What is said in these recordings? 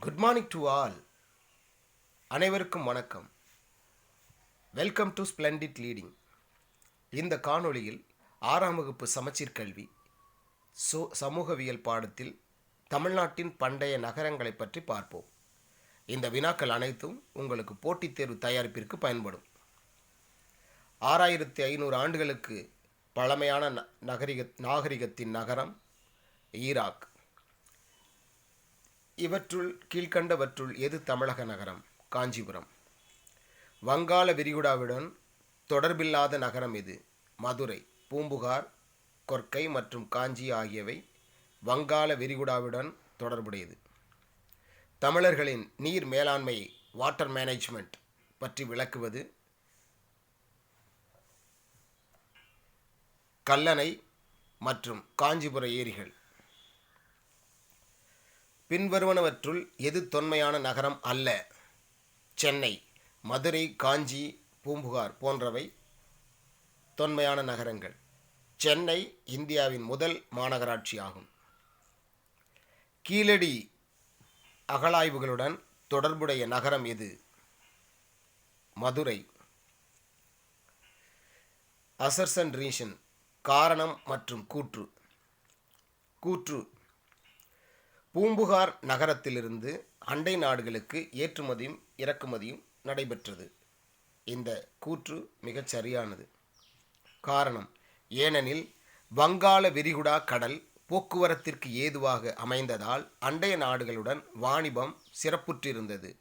Good morning to all அனைவருக்கும் வணக்கம். Welcome to ஸ்ப்ளெண்டிட் leading இந்த காணொளியில் ஆறாம் வகுப்பு சமச்சீர் கல்வி சோ சமூகவியல் பாடத்தில் தமிழ்நாட்டின் பண்டைய நகரங்களை பற்றி பார்ப்போம். இந்த வினாக்கள் அனைத்தும் உங்களுக்கு போட்டித் தேர்வு தயாரிப்பிற்கு பயன்படும். ஆறாயிரத்தி ஐநூறு ஆண்டுகளுக்கு பழமையான ந- நகரிக நாகரிகத்தின் நகரம் ஈராக். இவற்றுள் கீழ்க்கண்டவற்றுள் எது தமிழக நகரம்? காஞ்சிபுரம். வங்காள விரிகுடாவுடன் தொடர்பில்லாத நகரம் இது மதுரை பூம்புகார் கொர்க்கை மற்றும் காஞ்சி ஆகியவை வங்காள விரிகுடாவுடன் தொடர்புடையது. தமிழர்களின் நீர் மேலாண்மை வாட்டர் மேனேஜ்மெண்ட் பற்றி விளக்குவது கல்லணை மற்றும் காஞ்சிபுர ஏரிகள். பின்வருவனவற்றுள் எது தொன்மையான நகரம் அல்ல? சென்னை மதுரை காஞ்சி பூம்புகார் போன்றவை தொன்மையான நகரங்கள். சென்னை இந்தியாவின் முதல் மாநகராட்சி ஆகும். கீழடி அகழாய்வுகளுடன் தொடர்புடைய நகரம் எது? மதுரை. அசர்சன் ரீஷன் காரணம் மற்றும் கூற்று. கூற்று பூம்புகார் நகரத்திலிருந்து அண்டை நாடுகளுக்கு ஏற்றுமதியும் இறக்குமதியும் நடைபெற்றது. இந்த கூற்று மிகச் சரியானது. காரணம் ஏனெனில் வங்காள விரிகுடா கடல் போக்குவரத்திற்கு ஏதுவாக அமைந்ததால் அண்டைய நாடுகளுடன் வாணிபம் சிறப்புற்றிருந்தது.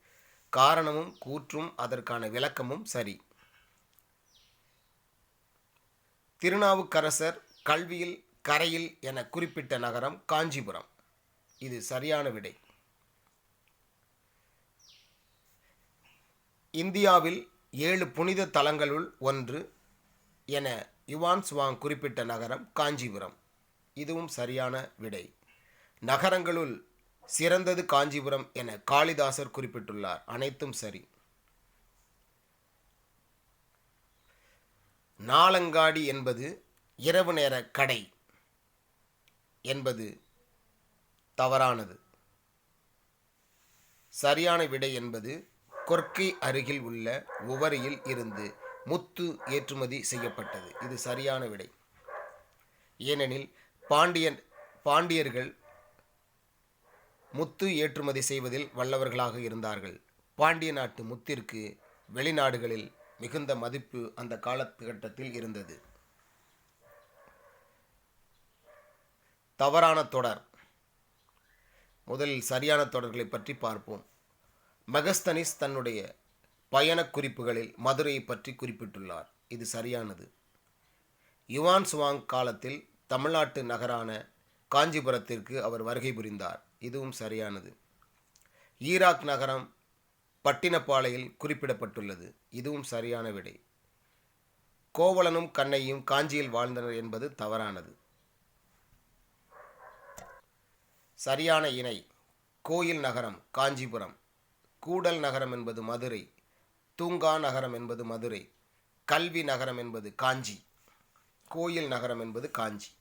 காரணமும் கூற்றும் அதற்கான விளக்கமும் சரி. திருநாவுக்கரசர் கல்வியில் கரையில் என குறிப்பிட்ட நகரம் காஞ்சிபுரம். இது சரியான விடை. இந்தியாவில் ஏழு புனித தலங்களுள் ஒன்று என யுவான் சுவாங் குறிப்பிட்ட நகரம் காஞ்சிபுரம். இதுவும் சரியான விடை. நகரங்களுள் சிறந்தது காஞ்சிபுரம் என காளிதாசர் குறிப்பிட்டுள்ளார். அனைத்தும் சரி. நாளங்காடி என்பது இரவு நேர கடை என்பது தவறானது. சரியான விடை என்பது கொர்க்கை அருகில் உள்ள உவரியில் இருந்து முத்து ஏற்றுமதி செய்யப்பட்டது. இது சரியான விடை. ஏனெனில் பாண்டியன் பாண்டியர்கள் முத்து ஏற்றுமதி செய்வதில் வல்லவர்களாக இருந்தார்கள். பாண்டிய நாட்டு முத்திற்கு வெளிநாடுகளில் மிகுந்த மதிப்பு அந்த காலகட்டத்தில் இருந்தது. தவறான தொடர். முதலில் சரியான தொடர்களை பற்றி பார்ப்போம். மெகஸ்தனிஸ் தன்னுடைய பயணக் குறிப்புகளில் மதுரையை பற்றி குறிப்பிட்டுள்ளார். இது சரியானது. யுவான் சுவாங் காலத்தில் தமிழ்நாட்டு நகரான காஞ்சிபுரத்திற்கு அவர் வருகை புரிந்தார். இதுவும் சரியானது. ஈராக் நகரம் பட்டினப்பாளையில் குறிப்பிடப்பட்டுள்ளது. இதுவும் சரியான விடை. கோவலனும் கண்ணையும் காஞ்சியில் வாழ்ந்தனர் என்பது தவறானது. சரியான இணை கோயில் நகரம் காஞ்சிபுரம். கூடல் நகரம் என்பது மதுரை தூங்கா நகரம் என்பது மதுரை கல்வி நகரம் என்பது காஞ்சி கோயில் நகரம் என்பது காஞ்சி.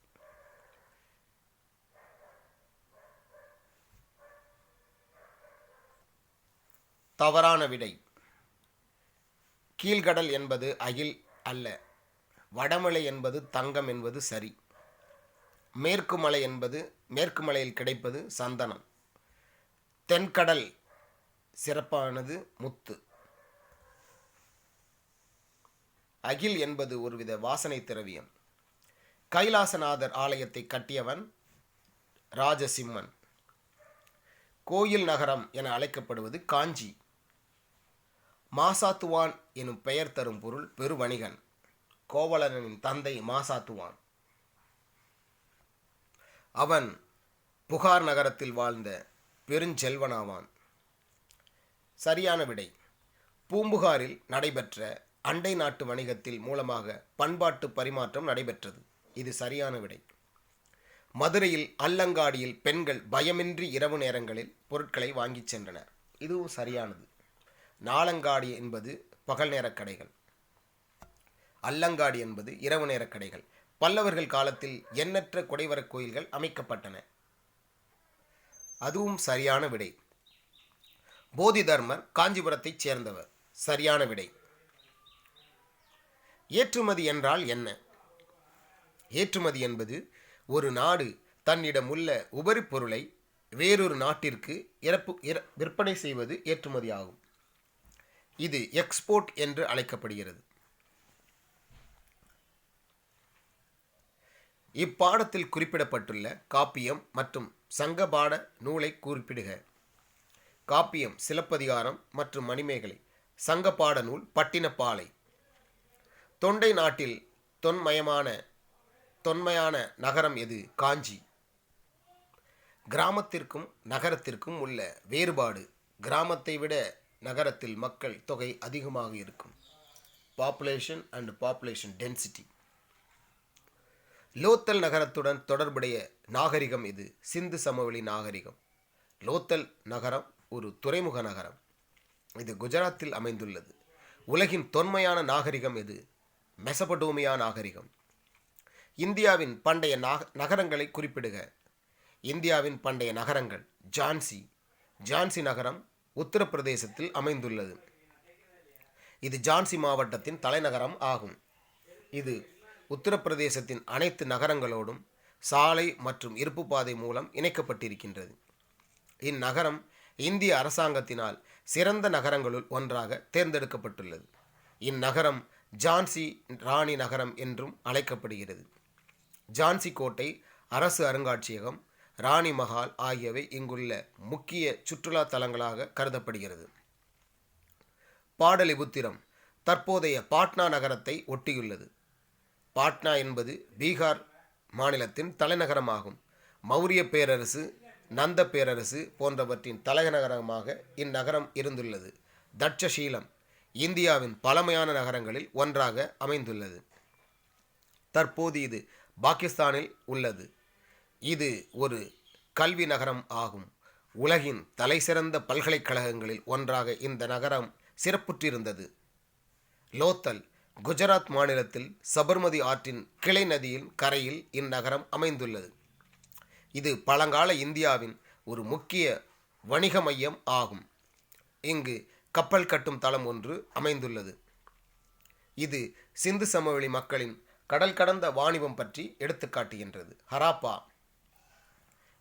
தவறான விடை கீழ்கடல் என்பது அகில் அல்ல வடமலை என்பது தங்கம் என்பது சரி. மேற்கு மலை என்பது மேற்கு மலையில் கிடைப்பது சந்தனம். தென்கடல் சிறப்பானது முத்து. அகில் என்பது ஒருவித வாசனை திரவியம். கைலாசநாதர் ஆலயத்தை கட்டியவன் ராஜசிம்மன். கோயில் நகரம் என அழைக்கப்படுவது காஞ்சி. மாசாத்துவான் எனும் பெயர் தரும் பொருள் பெருவணிகன் கோவலனின் தந்தை மாசாத்துவான். அவன் புகார் நகரத்தில் வாழ்ந்த பெருஞ்செல்வனாவான். சரியான விடை. பூம்புகாரில் நடைபெற்ற அண்டை நாட்டு வணிகத்தில் மூலமாக பண்பாட்டு பரிமாற்றம் நடைபெற்றது. இது சரியான விடை. மதுரையில் அல்லங்காடியில் பெண்கள் பயமின்றி இரவு நேரங்களில் பொருட்களை வாங்கிச் சென்றனர். இதுவும் சரியானது. நாளங்காடி என்பது பகல் நேரக் கடைகள். அல்லங்காடி என்பது இரவு நேரக் கடைகள். பல்லவர்கள் காலத்தில் எண்ணற்ற குடைவரக் கோயில்கள் அமைக்கப்பட்டன. அதுவும் சரியான விடை. போதி தர்மர் காஞ்சிபுரத்தைச் சேர்ந்தவர். சரியான விடை. ஏற்றுமதி என்றால் என்ன? ஏற்றுமதி என்பது ஒரு நாடு தன்னிடம் உள்ள உபரி பொருளை வேறொரு நாட்டிற்கு இறப்பு இற- விற்பனை செய்வது ஏற்றுமதி ஆகும் இது எக்ஸ்போர்ட் என்று அழைக்கப்படுகிறது. இப்பாடத்தில் குறிப்பிடப்பட்டுள்ள காப்பியம் மற்றும் சங்கபாட நூலை குறிப்பிடுக. காப்பியம் சிலப்பதிகாரம் மற்றும் மணிமேகலை சங்கப்பாட நூல் பட்டினப்பாலை. தொண்டை நாட்டில் தொன்மயமான தொன்மையான நகரம் எது? காஞ்சி. கிராமத்திற்கும் நகரத்திற்கும் உள்ள வேறுபாடு கிராமத்தை விட நகரத்தில் மக்கள் தொகை அதிகமாக இருக்கும். Population and population density Lothal நகரத்துடன் தொடர்புடைய நாகரிகம் இது. சிந்து சமவெளி நாகரிகம். லோத்தல் நகரம் ஒரு துறைமுக நகரம். இது குஜராத்தில் அமைந்துள்ளது. உலகின் தொன்மையான நாகரிகம் இது மெசபடோமியா நாகரிகம். இந்தியாவின் பண்டைய நாக நகரங்களை குறிப்பிடுக. இந்தியாவின் பண்டைய நகரங்கள் ஜான்சி. ஜான்சி நகரம் உத்தரப்பிரதேசத்தில் அமைந்துள்ளது. இது ஜான்சி மாவட்டத்தின் தலைநகரம் ஆகும். இது உத்தரப்பிரதேசத்தின் அனைத்து நகரங்களோடும் சாலை மற்றும் இருப்பு பாதை மூலம் இணைக்கப்பட்டிருக்கின்றது. இந்நகரம் இந்திய அரசாங்கத்தினால் சிறந்த நகரங்களுள் ஒன்றாக தேர்ந்தெடுக்கப்பட்டுள்ளது. இந்நகரம் ஜான்சி ராணி நகரம் என்றும் அழைக்கப்படுகிறது. ஜான்சி கோட்டை அரசு அருங்காட்சியகம் ராணி மஹால் ஆகியவை இங்குள்ள முக்கிய சுற்றுலா தலங்களாக கருதப்படுகிறது. பாடலிபுத்திரம் தற்போதைய பாட்னா நகரத்தை ஒட்டியுள்ளது. பாட்னா என்பது பீகார் மாநிலத்தின் தலைநகரமாகும். மௌரிய பேரரசு நந்த பேரரசு போன்றவற்றின் தலைநகரமாக இந்நகரம் இருந்துள்ளது. தட்சசீலம் இந்தியாவின் பழமையான நகரங்களில் ஒன்றாக அமைந்துள்ளது. தற்போது இது பாகிஸ்தானில் உள்ளது. இது ஒரு கல்வி நகரம் ஆகும். உலகின் தலைசிறந்த பல்கலைக்கழகங்களில் ஒன்றாக இந்த நகரம் சிறப்புற்றிருந்தது. லோத்தல் குஜராத் மாநிலத்தில் சபர்மதி ஆற்றின் கிளை நதியின் கரையில் இந்நகரம் அமைந்துள்ளது. இது பழங்கால இந்தியாவின் ஒரு முக்கிய வணிக மையம் ஆகும். இங்கு கப்பல் கட்டும் தளம் ஒன்று அமைந்துள்ளது. இது சிந்து சமவெளி மக்களின் கடல் கடந்த வாணிபம் பற்றி எடுத்துக்காட்டுகின்றது. ஹராப்பா.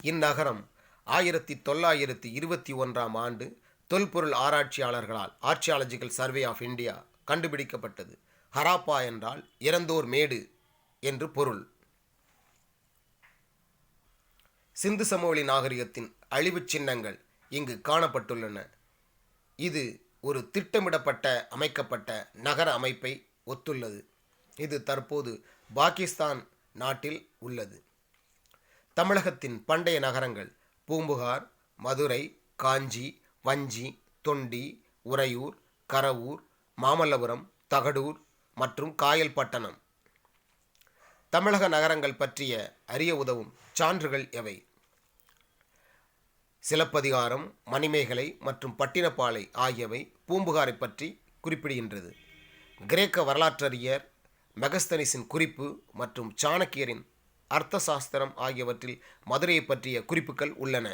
இந்நகரம் ஆயிரத்தி தொள்ளாயிரத்தி இருபத்தி ஒன்றாம் ஆண்டு தொல்பொருள் ஆராய்ச்சியாளர்களால் ஆர்ச்சியாலஜிக்கல் சர்வே ஆஃப் இந்தியா கண்டுபிடிக்கப்பட்டது. ஹராப்பா என்றால் இறந்தோர் மேடு என்று பொருள். சிந்து சமவெளி நாகரிகத்தின் அழிவுச் சின்னங்கள் இங்கு காணப்பட்டுள்ளன. இது ஒரு திட்டமிடப்பட்ட அமைக்கப்பட்ட நகர அமைப்பை ஒத்துள்ளது. இது தற்போது பாகிஸ்தான் நாட்டில் உள்ளது. தமிழகத்தின் பண்டைய நகரங்கள் பூம்புகார் மதுரை காஞ்சி வஞ்சி தொண்டி உறையூர் கரவூர் மாமல்லபுரம் தகடூர் மற்றும் காயல்பட்டணம் தமிழக நகரங்கள் பற்றிய அறிய உதவும் சான்றுகள் எவை? சிலப்பதிகாரம் மணிமேகலை மற்றும் பட்டினப்பாலை ஆகியவை பூம்புகாரை பற்றி குறிப்பிடுகின்றது. கிரேக்க வரலாற்றறிஞர் மெகஸ்தனிஸின் குறிப்பு மற்றும் சாணக்கியரின் அர்த்த சாஸ்திரம் ஆகியவற்றில் மதுரையை பற்றிய குறிப்புகள் உள்ளன.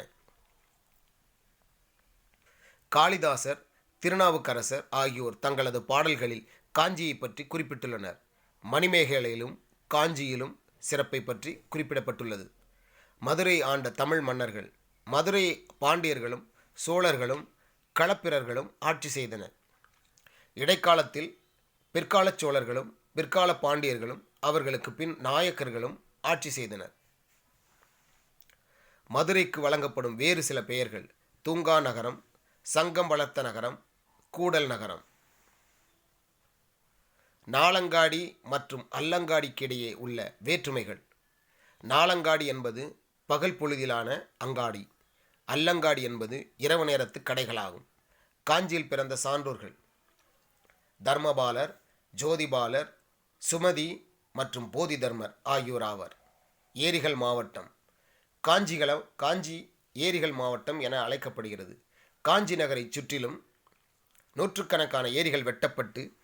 காளிதாசர் திருநாவுக்கரசர் ஆகியோர் தங்களது பாடல்களில் காஞ்சியை பற்றி குறிப்பிட்டுள்ளனர். மணிமேகலையிலும் காஞ்சியிலும் சிறப்பை பற்றி குறிப்பிடப்பட்டுள்ளது. மதுரை ஆண்ட தமிழ் மன்னர்கள் மதுரை பாண்டியர்களும் சோழர்களும் களப்பிரர்களும் ஆட்சி செய்தனர். இடைக்காலத்தில் பிற்காலச் சோழர்களும் பிற்கால பாண்டியர்களும் அவர்களுக்கு பின் நாயக்கர்களும் ஆட்சி செய்தனர். மதுரைக்கு வழங்கப்படும் வேறு சில பெயர்கள் தூங்கா நகரம் சங்கம் வளர்த்த நகரம் கூடல் நகரம். நாளங்காடி மற்றும் அல்லங்காடிக்கிடையே உள்ள வேற்றுமைகள். நாளங்காடி என்பது பகல் பொழுதிலான அங்காடி. அல்லங்காடி என்பது இரவு நேரத்து கடைகளாகும். காஞ்சியில் பிறந்த சான்றோர்கள். தர்மபாலர் ஜோதிபாலர் சுமதி மற்றும் போதி தர்மர் ஆகியோர் ஆவர். ஏரிகள் மாவட்டம். காஞ்சிகளம் காஞ்சி ஏரிகள் மாவட்டம் என அழைக்கப்படுகிறது. காஞ்சி நகரை சுற்றிலும் நூற்றுக்கணக்கான ஏரிகள் வெட்டப்பட்டு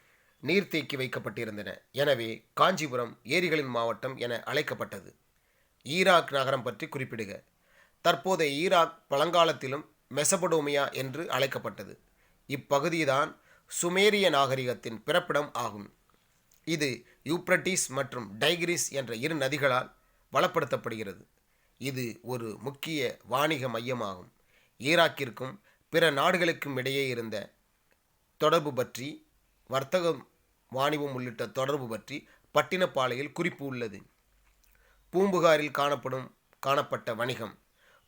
நீர்த்தேக்கி வைக்கப்பட்டிருந்தன. எனவே காஞ்சிபுரம் ஏரிகளின் மாவட்டம் என அழைக்கப்பட்டது. ஈராக் நகரம் பற்றி குறிப்பிடுக. தற்போதைய ஈராக் பழங்காலத்திலும் மெசபடோமியா என்று அழைக்கப்பட்டது. இப்பகுதிதான் சுமேரிய நாகரிகத்தின் பிறப்பிடம் ஆகும். இது யூப்ரட்டிஸ் மற்றும் டைகிரிஸ் என்ற இரு நதிகளால் வளப்படுத்தப்படுகிறது. இது ஒரு முக்கிய வாணிக மையமாகும். ஈராக்கிற்கும் பிற நாடுகளுக்கும் இடையே இருந்த தொடர்பு பற்றி வர்த்தகம் வாணிபம் உள்ளிட்ட தொடர்பு பற்றி பட்டினப்பாளையில் குறிப்பு உள்ளது. பூம்புகாரில் காணப்படும் காணப்பட்ட வணிகம்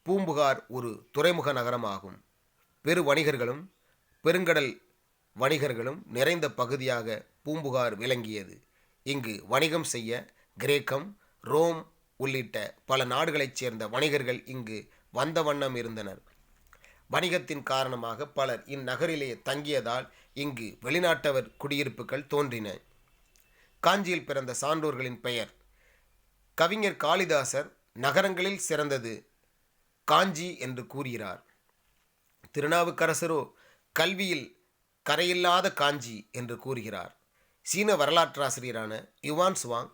பூம்புகார் ஒரு துறைமுக நகரமாகும். பெரு வணிகர்களும் பெருங்கடல் வணிகர்களும் நிறைந்த பகுதியாக பூம்புகார் விளங்கியது. இங்கு வணிகம் செய்ய கிரேக்கம் ரோம் உள்ளிட்ட பல நாடுகளைச் சேர்ந்த வணிகர்கள் இங்கு வந்த வண்ணம் இருந்தனர். வணிகத்தின் காரணமாக பலர் இந்நகரிலேயே தங்கியதால் இங்கு வெளிநாட்டவர் குடியிருப்புகள் தோன்றின. காஞ்சியில் பிறந்த சான்றோர்களின் பெயர் கவிஞர் காளிதாசர் நகரங்களில் சிறந்தது காஞ்சி என்று கூறுகிறார். திருநாவுக்கரசரோ கல்வியில் கரையில்லாத காஞ்சி என்று கூறுகிறார். சீன வரலாற்றாசிரியரான யுவான் சுவாங்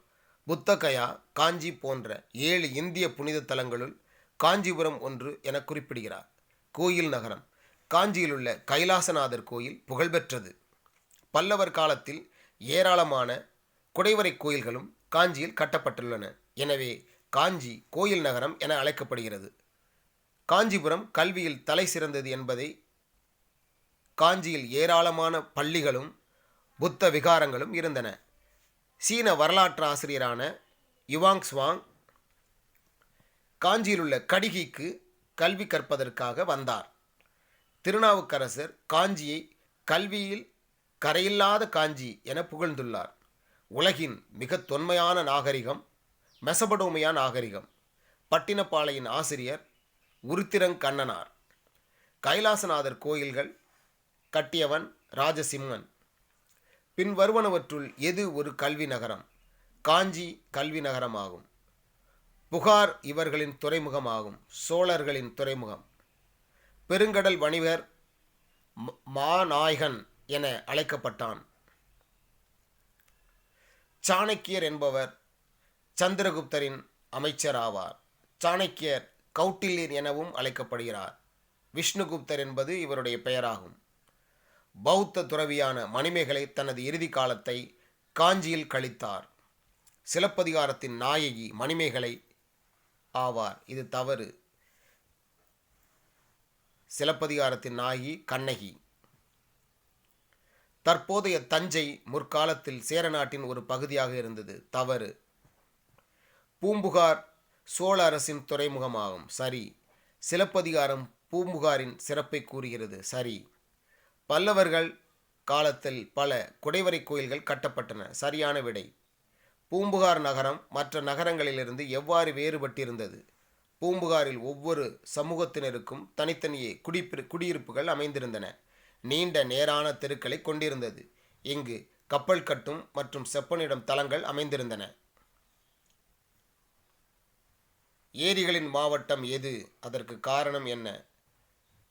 புத்தகயா காஞ்சி போன்ற ஏழு இந்திய புனித தலங்களுள் காஞ்சிபுரம் ஒன்று என குறிப்பிடுகிறார். கோயில் நகரம். காஞ்சியில் உள்ள கைலாசநாதர் கோயில் புகழ்பெற்றது. பல்லவர் காலத்தில் ஏராளமான குடைவரை கோயில்களும் காஞ்சியில் கட்டப்பட்டுள்ளன. எனவே காஞ்சி கோயில் நகரம் என அழைக்கப்படுகிறது. காஞ்சிபுரம் கல்வியில் தலை சிறந்தது என்பதை காஞ்சியில் ஏராளமான பள்ளிகளும் புத்த விகாரங்களும் இருந்தன. சீன வரலாற்று ஆசிரியரான யுவாங் ஸ்வாங் காஞ்சியில் உள்ள கடிகிக்கு கல்வி கற்பதற்காக வந்தார். திருநாவுக்கரசர் காஞ்சியை கல்வியில் கரையில்லாத காஞ்சி என புகழ்ந்துள்ளார். உலகின் மிக தொன்மையான நாகரிகம் மெசபடோமியா நாகரிகம். பட்டினப்பாளையின் ஆசிரியர் உருத்திரங்கண்ணனார். கைலாசநாதர் கோயில்கள் கட்டியவன் ராஜசிம்மன். பின் வருவனவற்றுள் எது ஒரு கல்வி நகரம்? காஞ்சி கல்வி நகரமாகும். புகார் இவர்களின் துறைமுகமாகும். சோழர்களின் துறைமுகம். பெருங்கடல் வணிகர் மாநாயகன் என அழைக்கப்பட்டான். சாணக்கியர் என்பவர் சந்திரகுப்தரின் அமைச்சர் ஆவார் சாணக்கியர் கௌட்டில்யர் எனவும் அழைக்கப்படுகிறார். விஷ்ணுகுப்தர் என்பது இவருடைய பெயராகும். பௌத்த துறவியான மணிமேகலை தனது இறுதி காலத்தை காஞ்சியில் கழித்தார். சிலப்பதிகாரத்தின் நாயகி மணிமேகலை ஆவார். இது தவறு. சிலப்பதிகாரத்தின் நாயகி கண்ணகி. தற்போதைய தஞ்சை முற்காலத்தில் சேர நாட்டின் ஒரு பகுதியாக இருந்தது. தவறு. பூம்புகார் சோழ அரசின் துறைமுகமாகும். சரி. சிலப்பதிகாரம் பூம்புகாரின் சிறப்பை கூறுகிறது. சரி. பல்லவர்கள் காலத்தில் பல குடைவரை கோயில்கள் கட்டப்பட்டன. சரியான விடை. பூம்புகார் நகரம் மற்ற நகரங்களிலிருந்து எவ்வாறு வேறுபட்டிருந்தது? பூம்புகாரில் ஒவ்வொரு சமூகத்தினருக்கும் தனித்தனியே குடிப்பிரு குடியிருப்புகள் அமைந்திருந்தன. நீண்ட நேரான தெருக்களை கொண்டிருந்தது. இங்கு கப்பல் கட்டும் மற்றும் செப்பனிடும் தளங்கள் அமைந்திருந்தன. ஏரிகளின் மாவட்டம் எது? அதற்கு காரணம் என்ன?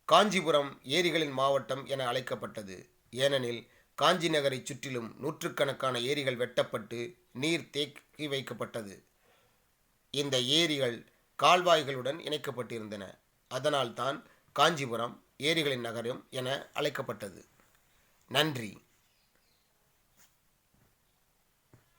காஞ்சிபுரம் ஏரிகளின் மாவட்டம் என அழைக்கப்பட்டது. ஏனெனில் காஞ்சி நகரை சுற்றிலும் நூற்றுக்கணக்கான ஏரிகள் வெட்டப்பட்டு நீர் தேக்கி வைக்கப்பட்டது. இந்த ஏரிகள் கால்வாய்களுடன் இணைக்கப்பட்டிருந்தன. அதனால்தான் காஞ்சிபுரம் ஏரிகளின் நகரம் என அழைக்கப்பட்டது. நன்றி.